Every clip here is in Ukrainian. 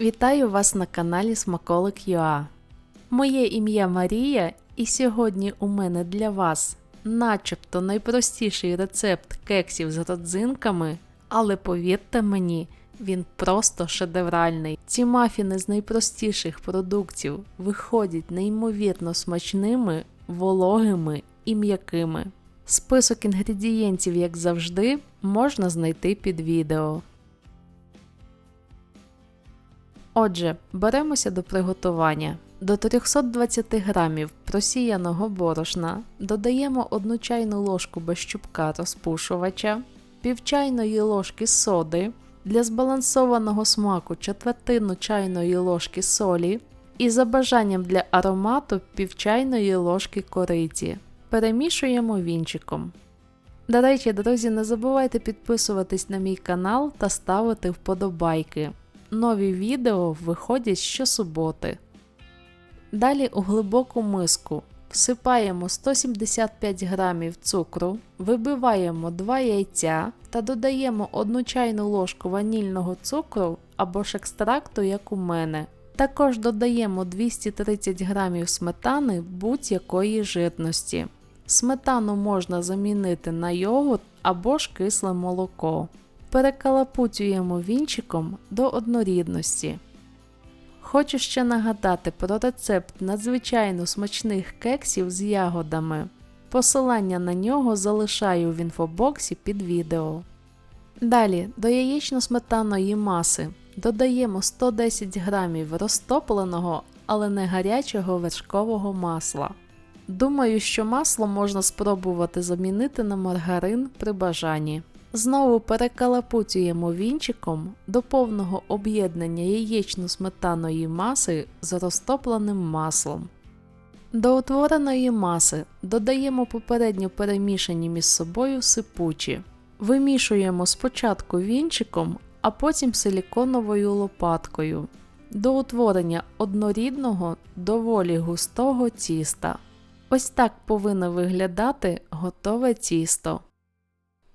Вітаю вас на каналі Смаколик ЮА. Моє ім'я Марія, і сьогодні у мене для вас начебто найпростіший рецепт кексів з родзинками, але повірте мені, він просто шедевральний. Ці мафіни з найпростіших продуктів виходять неймовірно смачними, вологими і м'якими. Список інгредієнтів, як завжди, можна знайти під відео. Отже, беремося до приготування. До 320 грамів просіяного борошна додаємо 1 чайну ложку без щупка розпушувача, пів чайної ложки соди, для збалансованого смаку четвертину чайної ложки солі і за бажанням для аромату пів чайної ложки кориці. Перемішуємо вінчиком. До речі, друзі, не забувайте підписуватись на мій канал та ставити вподобайки. Нові відео виходять щосуботи. Далі у глибоку миску всипаємо 175 г цукру, вибиваємо 2 яйця та додаємо 1 чайну ложку ванільного цукру або ж екстракту, як у мене. Також додаємо 230 г сметани будь-якої жирності. Сметану можна замінити на йогурт або ж кисле молоко. Перекалапуцюємо вінчиком до однорідності. Хочу ще нагадати про рецепт надзвичайно смачних кексів з ягодами. Посилання на нього залишаю в інфобоксі під відео. Далі до яєчно-сметаної маси додаємо 110 г розтопленого, але не гарячого вершкового масла. Думаю, що масло можна спробувати замінити на маргарин при бажанні. Знову перекалапуцюємо вінчиком до повного об'єднання яєчно-сметаної маси з розтопленим маслом. До утвореної маси додаємо попередньо перемішані між собою сипучі. Вимішуємо спочатку вінчиком, а потім силіконовою лопаткою до утворення однорідного доволі густого тіста. Ось так повинно виглядати готове тісто.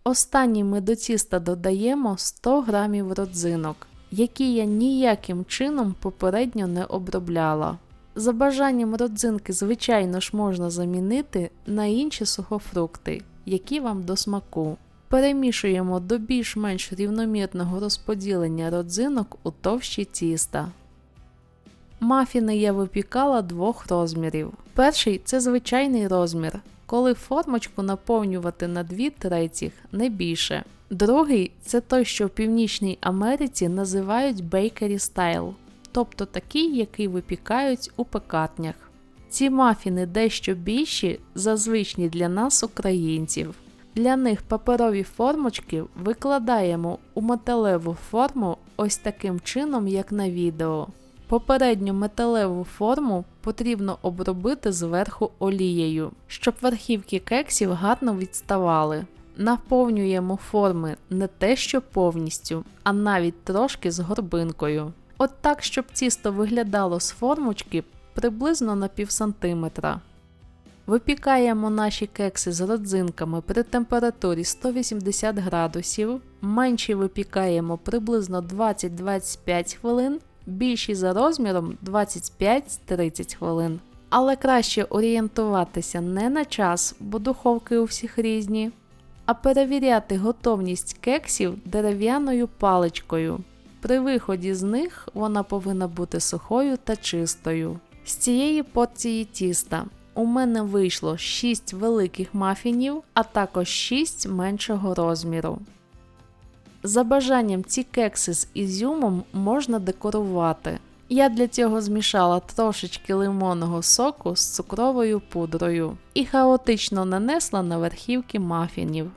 Останнім ми до тіста додаємо 100 г родзинок, які я ніяким чином попередньо не обробляла. За бажанням родзинки, звичайно ж, можна замінити на інші сухофрукти, які вам до смаку. Перемішуємо до більш-менш рівномірного розподілення родзинок у товщі тіста. Мафіни я випікала двох розмірів. Перший це звичайний розмір, коли формочку наповнювати на 2 третіх, не більше. Другий це той, що в Північній Америці називають bakery style, тобто такий, який випікають у пекарнях. Ці мафіни дещо більші за звичні для нас, українців. Для них паперові формочки викладаємо у металеву форму ось таким чином, як на відео. Попередню металеву форму потрібно обробити зверху олією, щоб верхівки кексів гарно відставали. Наповнюємо форми не те, що повністю, а навіть трошки з горбинкою. От так, щоб тісто виглядало з формочки приблизно на пів сантиметра. Випікаємо наші кекси з родзинками при температурі 180 градусів, менші випікаємо приблизно 20-25 хвилин, більші за розміром 25-30 хвилин. Але краще орієнтуватися не на час, бо духовки у всіх різні, а перевіряти готовність кексів дерев'яною паличкою. При виході з них вона повинна бути сухою та чистою. З цієї порції тіста у мене вийшло 6 великих мафінів, а також 6 меншого розміру. За бажанням ці кекси з ізюмом можна декорувати. Я для цього змішала трошечки лимонного соку з цукровою пудрою і хаотично нанесла на верхівки мафінів.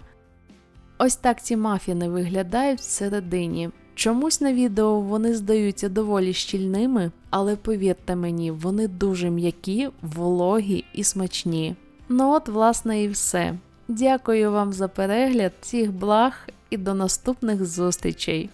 Ось так ці мафіни виглядають всередині. Чомусь на відео вони здаються доволі щільними, але повірте мені, вони дуже м'які, вологі і смачні. Ну от, власне, і все. Дякую вам за перегляд, всіх благ і до наступних зустрічей!